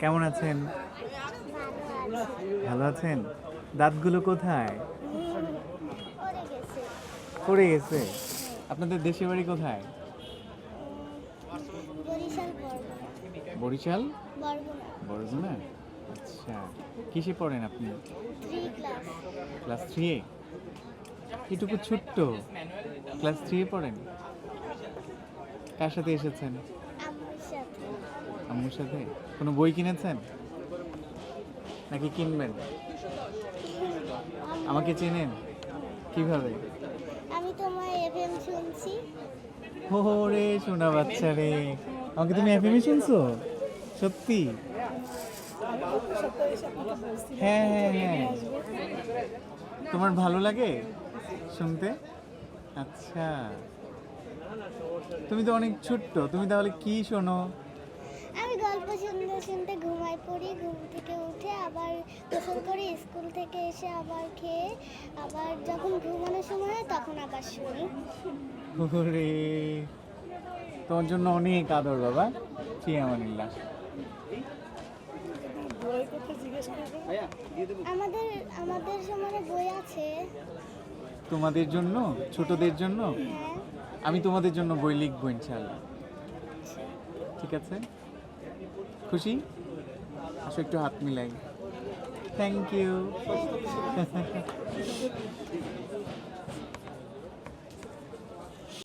কেমন আছেন? ভালো আছেন? দাঁতগুলো কোথায়? পড়ে গেছে। আপনাদের দেশের বাড়ি কোথায়? বরিশাল? বরগুনা। আচ্ছা কিসে পড়েন আপনি? ক্লাস থ্রি এটুকু ছোট্ট। ক্লাস থ্রি পড়েন? কার সাথে এসেছেন? আম্মুর সাথে? কোনো বই কিনেছেন? নাকি কিনবেন? আমাকে চেনেন? কীভাবে? আমি তোমার এফএম শুনছি। হো হো রে শোনা বাচ্চা রে। আমাকে তুমি এফএমই শুনছো? সত্যি? হ্যাঁ হ্যাঁ হ্যাঁ। তোমার ভালো লাগে শুনতে? আচ্ছা। তুমি তো অনেক ছোট্ট। তুমি তাহলে কি শোনো? আমি গল্প শুনতে শুনতে ঘুমাই পড়ি ঘুম থেকে উঠে আবার গোসল করে স্কুল থেকে এসে আবার খেয়ে আবার যখন ঘুমানোর সময় হয় তখন আবার শুনি ওরে তোমার জন্য অনেক আদর বাবা। কি আমানিল্লাহ আমাদের আমাদের সময় বই আছে। তোমাদের জন্য? ছোটদের জন্য? হ্যাঁ। আমি তোমাদের জন্য বই লিখব ইনশাল্লাহ ঠিক আছে? খুশি? আসো একটু হাত মিলাই। Thank you